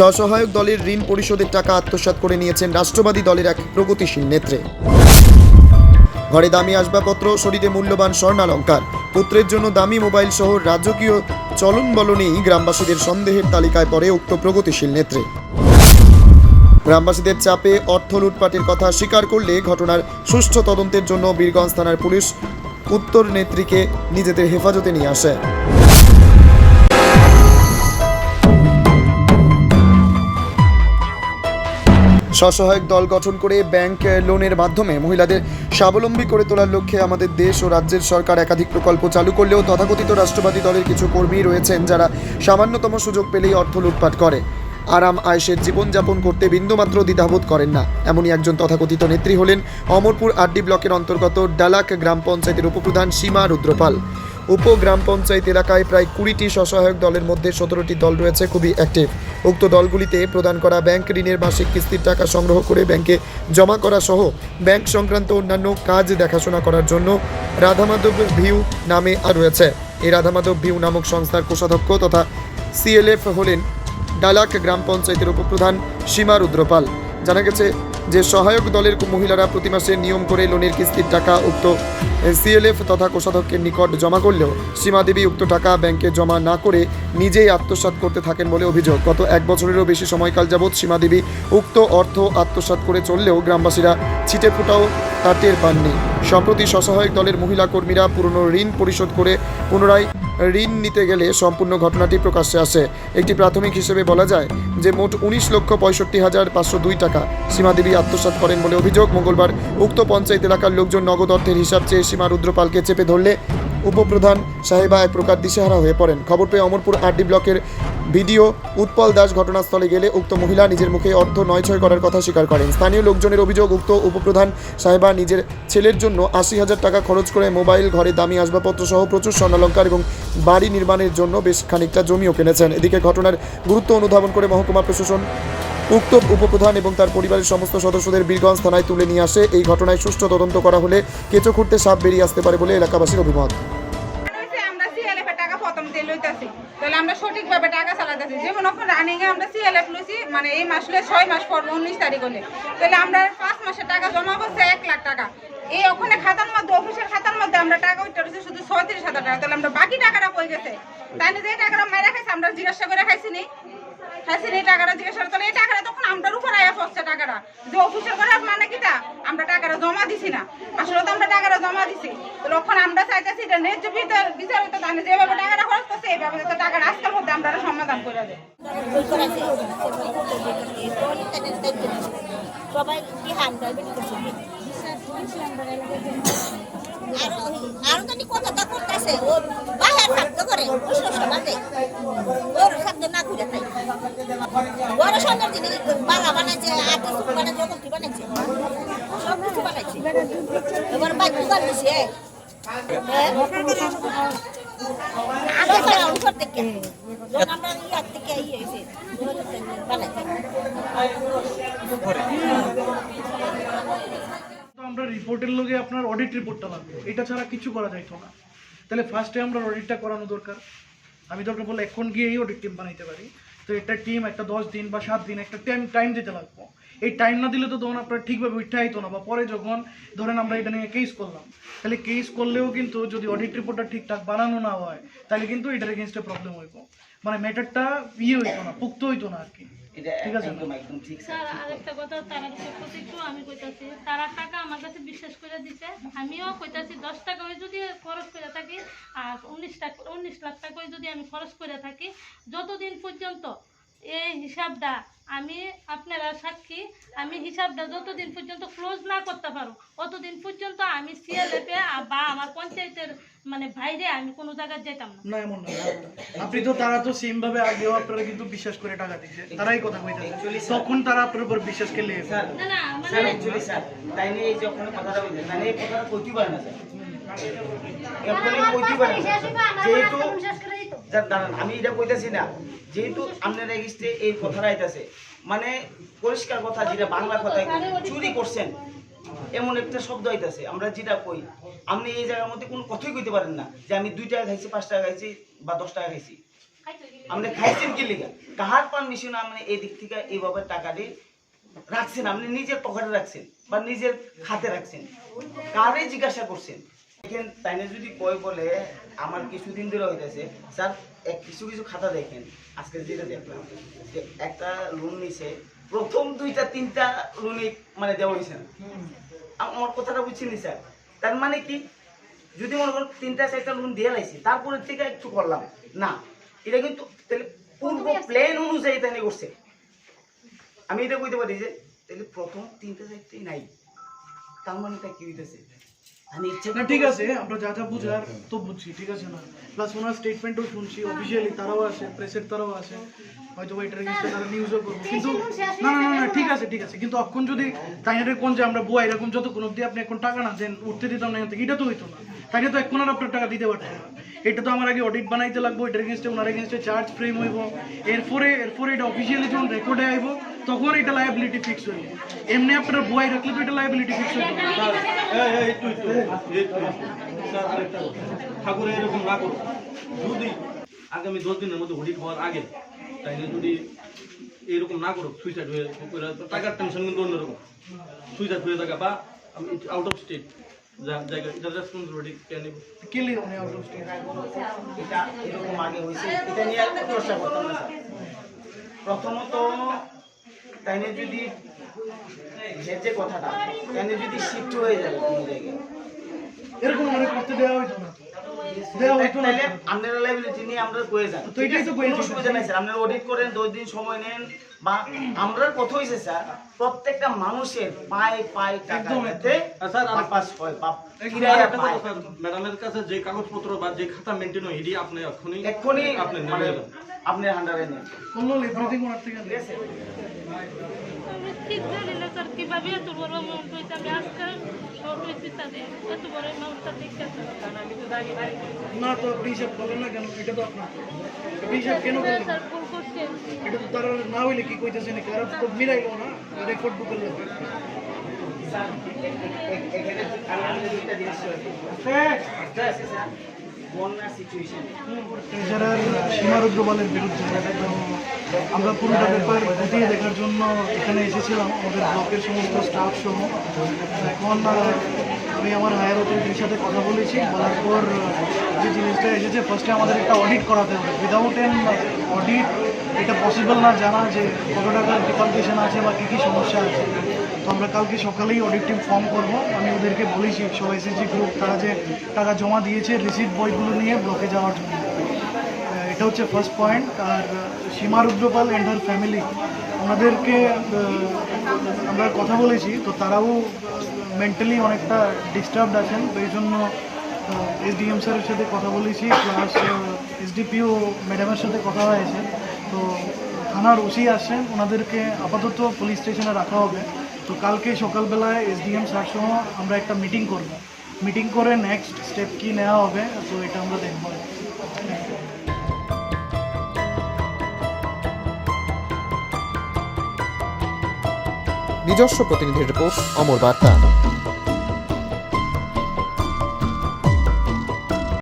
স্বসহায়ক দলের ঋণ পরিশোধের টাকা আত্মসাৎ করে নিয়েছেন রাষ্ট্রবাদী দলের এক প্রগতিশীল নেত্রে। ঘরে দামি আসবাবপত্র, শরীরে মূল্যবান স্বর্ণালঙ্কার, পুত্রের জন্য দামি মোবাইল সহ রাজকীয় চলন বলনেই গ্রামবাসীদের সন্দেহের তালিকায় পড়ে উক্ত প্রগতিশীল নেত্রে। গ্রামবাসীদের চাপে অর্থ লুটপাটের কথা স্বীকার করলে ঘটনার সুষ্ঠু তদন্তের জন্য বীরগঞ্জ থানার পুলিশ উত্তর নেত্রীকে নিজেদের হেফাজতে নিয়ে আসে। স্বসহায়ক দল গঠন করে ব্যাংক লোনের মাধ্যমে মহিলাদের স্বাবলম্বী করে তোলার লক্ষ্যে আমাদের দেশ ও রাজ্যের সরকার একাধিক প্রকল্প চালু করলেও তথাকথিত রাষ্ট্রবাদী দলের কিছু কর্মী রয়েছেন যারা সামান্যতম সুযোগ পেলেই অর্থ লুটপাট করে। আরাম আয়েসের জীবনযাপন করতে বিন্দুমাত্র দ্বিধাবোধ করেন না। এমনই একজন তথাকথিত নেত্রী হলেন অমরপুর আড্ডি ব্লকের অন্তর্গত ডালাক গ্রাম পঞ্চায়েতের উপপ্রধান সীমা রুদ্রপাল। উপ গ্রাম পঞ্চায়েত এলাকায় প্রায় কুড়িটি স্বসহায়ক দলের মধ্যে সতেরোটি দল রয়েছে, খুবই অ্যাক্টিভ উক্ত দলগুলিতে প্রদান করা ব্যাংক ঋণের মাসিক কিস্তির টাকা সংগ্রহ করে ব্যাংকে জমা করা সহ ব্যাংক সংক্রান্ত অন্যান্য কাজ দেখাশোনা করার জন্য রাধামাধব ভিউ নামে রয়েছে। এই রাধামাধব ভিউ নামক সংস্থার কোষাধ্যক্ষ তথা সিএলএফ হলেন ডালাক গ্রাম পঞ্চায়েতের উপপ্রধান সীমা রুদ্রপাল। জানা গেছে যে সহায়ক দলের মহিলারা প্রতি মাসে নিয়ম করে লোনের কিস্তির টাকা উক্ত সিএলএফ তথা কোষাধ্যক্ষের নিকট জমা করলেও সীমা দেবী উক্ত টাকা ব্যাংকে জমা না করে নিজেই আত্মসাৎ করতে থাকেন বলে অভিযোগ। গত এক বছরেরও বেশি সময়কাল যাবৎ সীমা দেবী উক্ত অর্থ আত্মসাৎ করে চললেও গ্রামবাসীরা ছিটে ফুটাও তা টের পাননি। সম্প্রতি স্বসহায়ক দলের মহিলা কর্মীরা পুরনো ঋণ পরিশোধ করে পুনরায় ঋণ নিতে গেলে সম্পূর্ণ ঘটনাটি প্রকাশ্যে আসে। একটি প্রাথমিক হিসেবে বলা যায় যে মোট উনিশ লক্ষ পঁয়ষট্টি হাজার পাঁচশো দুই টাকা। সীমাদেবী আত্মসাৎ করেন বলে অভিযোগ। মঙ্গলবার উক্ত পঞ্চায়েত এলাকার লোকজন নগদ অর্থের হিসাব চেয়ে সীমা রুদ্রপালকে চেপে ধরলে। উপপ্রধান সাহেবা এক প্রকার দিশেহারা হয়ে পড়েন। খবর পেয়ে অমরপুর আরডি ব্লকের ভিডিও উৎপল দাস ঘটনাস্থলে গেলে উক্ত মহিলা নিজের মুখে অর্থ নয়ছয় করার কথা স্বীকার করেন। স্থানীয় লোকজনের অভিযোগ, উক্ত উপপ্রধান সাহেবা নিজের ছেলের জন্য আশি হাজার টাকা খরচ করে মোবাইল, ঘরে দামি আসবাবপত্র সহ প্রচুর স্বর্ণালঙ্কার এবং বাড়ি নির্মাণের জন্য বেশ খানিকটা জমিও কিনেছেন। এদিকে ঘটনার গুরুত্ব অনুধাবন করে মহকুমা প্রশাসন উক্ত উপপ্রধান এবং তার পরিবারের সমস্ত সদস্যদের বীরগঞ্জ থানায় তুলে নিয়ে আসে। এই ঘটনায় সুষ্ঠু তদন্ত করা হলে কেঁচো খুঁড়তে সাপ বেরিয়ে আসতে পারে বলে এলাকাবাসীর অভিমত। প্রথম দিয়ে লইতাছি, তাহলে আমরা সঠিকভাবে টাকা চালাতেছি যেমন এখন রানিং এ আমরা সিএলএফ লইছি মানে এই মাস হলে ছয় মাস পর উনিশ তারিখ হলে। তাহলে আমরা পাঁচ মাসের টাকা জমা করছে এক লাখ টাকা। এই ওখানে খাতার মধ্যে অফিসের খাতার মধ্যে আমরা টাকা উঠতে রয়েছে শুধু ছত্রিশ হাজার টাকা। তাহলে আমরা বাকি টাকাটা পড়ে গেছে? তাই না যে টাকাটা মাইরা খাইছে, আমরা জিজ্ঞাসা করে খাইছি নি। খাইছি নি টাকাটা জিজ্ঞাসা করে এই টাকাটা তখন আমরার উপর টাকাটা। যে অফিসের মানে আমরা টাকাটা জমা দিছি না। আসলে তো আমরা টাকাটা জমা দিছি। টাকাটা খরচ করছে করতেছে। ও বাহার শব্দ করে শব্দ না থেকে। ইয়ে আমরা রিপোর্টের লগে আপনার অডিট রিপোর্টটা লাগবে। এটা ছাড়া কিছু করা যাইতো না। তাহলে ফার্স্টে আমরা অডিটটা করানো দরকার। আমি দরকার বলে এখন গিয়েই অডিট টিম বানাইতে পারি। তো একটা টিম একটা দশ দিন বা সাত দিন, একটা টাইম টাইম দিতে লাগবো। এই টাইম না দিলে তো তখন আপনার ঠিকভাবে উঠতে হইতো না, বা পরে যখন ধরেন আমরা এটা নিয়ে কেস করলাম, তাহলে কেস করলেও কিন্তু যদি অডিট রিপোর্টটা ঠিকঠাক বানানো না হয়, তাহলে কিন্তু এটার এগেনস্টে প্রবলেম হইব। মানে ম্যাটারটা ইয়ে হইতো না, পুক্ত হইতো না আর কি। ঠিক আছে। স্যার আরেকটা কথা তারা একটু আমি কইতাছি তারা টাকা আমার কাছে বিশ্বাস করে দিছে আমিও কইতাছি দশ টাকা হয়ে যদি খরচ করে থাকি আর উনিশ টাকা উনিশ লাখ টাকা হয়ে যদি আমি খরচ করে থাকি যতদিন পর্যন্ত এই হিসাবটা আমি আপনারা সাক্ষী আমি হিসাবটা যতদিন পর্যন্ত ক্লোজ না করতে পারো অতদিন পর্যন্ত আমি সিএলএফে বা আমার পঞ্চায়েতের মানে বাইরে আমি কোনো জায়গায় যেতাম না। না এমন না আপনি তো তারা তো সেম ভাবে আগেও আপনারা কিন্তু বিশ্বাস করে টাকা দিচ্ছে তারাই কথা কইতেছে। তখন তারা আপনার উপর বিশ্বাস করলে না না মানে স্যার তাই নিয়ে এই যখন কথাটা বলছেন নিয়ে এই কথাটা কইতেই পারে না স্যার এখনই কইতেই পারে না যেহেতু দাঁড়ান আমি এটা কইতাছি না। যেহেতু আপনার এগিস্টে এই কথাটা আইতাছে মানে পরিষ্কার কথা যেটা বাংলা কথায় চুরি করছেন এমন একটা শব্দ আইতাছে, আমরা যেটা কই, আপনি এই জায়গার মধ্যে কোনো কথাই কইতে পারেন না যে আমি দুই টাকা খাইছি, পাঁচ টাকা খাইছি বা দশ টাকা খাইছি। আপনি খাইছেন কি লিগা? কাহার পারমিশন আপনি এই দিক থেকে এইভাবে টাকা দিয়ে রাখছেন? আপনি নিজের পকেটে রাখছেন বা নিজের খাতে রাখছেন? কারে জিজ্ঞাসা করছেন? দেখেন, তাইনে যদি কয় বলে, আমার কিছুদিন ধরে হইতেছে, স্যার, এক কিছু কিছু খাতা দেখেন, আজকে যেটা দেখলাম, যে একটা লোন নিছে, প্রথম দুইটা, তিনটা লোনই মানে দেওয়া হয়েছে না। আমার কথাটা বুঝছেন স্যার? তার মানে কি? যদি মনে করো তিনটা চারটা লোন দিয়ে লাইছি তারপরে থেকে একটু করলাম। না এটা কিন্তু তাহলে পূর্ব প্ল্যান অনুযায়ী তাই করছে। আমি এটা কইতে পারি যে তাহলে প্রথম তিনটা চারটেই নাই। তার মানে তা কি হইতেছে? আমি না ঠিক আছে আমরা যা যা বুঝার তো বুঝছি ঠিক আছে না? প্লাস ওনার স্টেটমেন্টও শুনছি অফিসিয়ালি তারাও আছে প্রেসের তারাও আছে হয়তো এটার এগেনস্টে তারা নিউজও করব। কিন্তু না না না না ঠিক আছে ঠিক আছে। কিন্তু এখন যদি তাইনারে কোন যে আমরা বুয়া এরকম যত কোনো অব্দি আপনি এখন টাকা না দেন উঠতে দিতাম না এখান থেকে এটা তো হইতো না। তাইলে তো এখন আর আপনার টাকা দিতে পারতেন না। এটা তো আমার আগে অডিট বানাইতে লাগবো এটার এগেনস্টে ওনার এগেনস্টে চার্জ ফ্রেম হইব এরপরে এরপরে এটা অফিসিয়ালি যখন রেকর্ডে আইব তখন এটা লায়াবিলিটি ফিক্স হইব এমনি আপনার বুয়াই রাখলে তো এটা লায়াবিলিটি ফিক্স হইব ঠাকুরে এরকম না যদি আগামী দশ দিনের মধ্যে অডিট হওয়ার আগে তাইলে যদি এরকম না করো সুইসাইড হয়ে টাকার টেনশন কিন্তু অন্যরকম সুইসাইড হয়ে থাকা বা আউট অফ স্টেট প্রথমত তাইনে যদি যে যে কথাটা তাইনে যদি শিফট হয়ে যাবে কোনো জায়গায়। এরকম অনেক করতে দেওয়া হইতো না। আপনারা লাইবিলিটি নিয়ে আমরা কয়ে যান তো এটাই তো কোনো অসুবিধা নাই স্যার। আপনারা অডিট করেন দশ দিন সময় নেন। বা আমরা কথা হয়েছে স্যার প্রত্যেকটা মানুষের পায়ে পায়ে টাকা হয় পায়। ম্যাডামের কাছে যে কাগজপত্র বা যে খাতা মেনটেন হয় এটি আপনি এখনই এক্ষুনি আপনি মানে আপনি হান্ডারে নেন। থেকে ঠিক আছে আমি ঠিক জানি না স্যার কীভাবে এত বড় অ্যামাউন্ট হয়েছে আমি আজকে শর্ট হয়েছি তাদের। এত বড় অ্যামাউন্টটা দেখতে না। তো হিসাব করলেন না কেন? এটা তো আপনার আপনি হিসাব কেন করছেন এটা তো তারা না হইলে কি কইতেছে নাকি আর তো মিলাইলো না। রেকর্ড এ- এ- এখানে বিরুদ্ধে আমরা পুরোটা ব্যাপার খতিয়ে দেখার জন্য এখানে এসেছিলাম। আমাদের ব্লকের সমস্ত স্টাফ সহ। এখন আমি আমার হায়ার অথরিটির সাথে কথা বলেছি। বলার পর যে জিনিসটা এসেছে ফার্স্টে আমাদের একটা অডিট করাতে হবে। উইদাউট এন অডিট এটা পসিবল না জানা যে কত টাকার ডিফালকেশন আছে বা কী কী সমস্যা আছে। তো আমরা কালকে সকালেই অডিট টিম ফর্ম করব। আমি ওদেরকে বলেছি সব এসএসজি গ্রুপ তারা যে টাকা জমা দিয়েছে রিসিট বইগুলো নিয়ে ব্লকে যাওয়ার জন্য। এটা হচ্ছে first point R Seema Rudrapal and her family ওনাদেরকে আমরা কথা বলেছি, তো তারাও মেন্টালি অনেকটা ডিস্টার্বড আছেন, তো এই জন্য এসডিএম স্যারের সাথে কথা বলেছি প্লাস এসডিপিও ম্যাডামের সাথে কথা হয়েছে। তো, থানার ওসি আসছেন, ওনাদেরকে আপাতত পুলিশ স্টেশনে রাখা হবে। তো কালকে সকালবেলায় এসডিএম স্যার সহ আমরা একটা মিটিং করব। মিটিং করে নেক্সট স্টেপ কি নেওয়া হবে, তো এটা আমরা দেখব। নিজস্ব প্রতিনিধির রিপোর্ট অমর বার্তা।